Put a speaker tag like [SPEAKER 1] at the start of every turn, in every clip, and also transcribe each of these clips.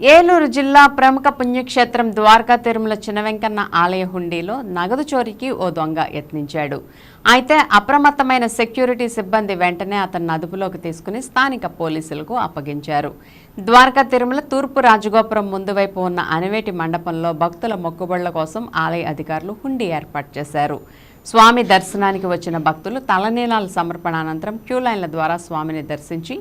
[SPEAKER 1] ఏలూరు జిల్లా ప్రముఖ పుణ్యక్షేత్రం ద్వారకా తిరుమల చిన్నవెంకన్న ఆలయ హుండీలో నగదు చోరీకి ఓ దొంగ యత్నించాడు. అయితే అప్రమత్తమైన సెక్యూరిటీ సిబ్బంది వెంటనే అతన్ని అదుపులోకి తీసుకుని స్థానిక పోలీసులకు అప్పగించారు. ద్వారకా తిరుమల తూర్పు రాజగోపురం ముందు వైపు ఉన్న అనివేటి మండపంలో భక్తుల మొక్కుబళ్ళ కోసం ఆలయ అధికారులు హుండీ ఏర్పాటు చేశారు. స్వామి దర్శనానికి వచ్చిన భక్తులు తలనీలాల సమర్పణ అనంతరం క్యూ లైన్ల ద్వారా స్వామిని దర్శించి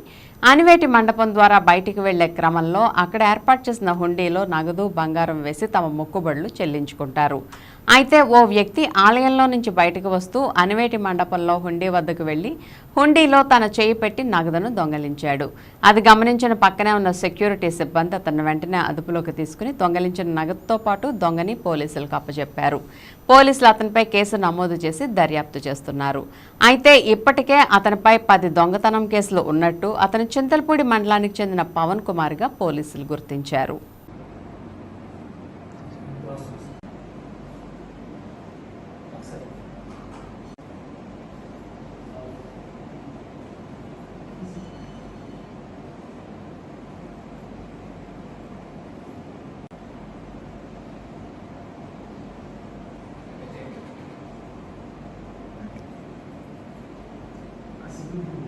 [SPEAKER 1] అనివేటి మండపం ద్వారా బయటికి వెళ్ళే క్రమంలో అక్కడ ఏర్పాటు చేసిన హుండీలో నగదు బంగారం వేసి తమ మొక్కుబడులు చెల్లించుకుంటారు. అయితే ఓ వ్యక్తి ఆలయంలో నుంచి బయటకు వస్తూ అనివేటి మండపంలో హుండీ వద్దకు వెళ్ళి హుండీలో తన చేయి పెట్టి నగదును దొంగలించాడు. అది గమనించిన పక్కనే ఉన్న సెక్యూరిటీ సిబ్బంది అతను వెంటనే అదుపులోకి తీసుకుని దొంగలించిన నగదుతో పాటు దొంగని పోలీసులకు అప్పచెప్పారు పోలీసులు అతనిపై కేసు నమోదు చేసి దర్యాప్తు చేస్తున్నారు. అయితే ఇప్పటికే అతనిపై పది దొంగతనం కేసులు ఉన్నట్టు అతను చింతలపూడి మండలానికి చెందిన పవన్ కుమార్గా పోలీసులు గుర్తించారు Thank you.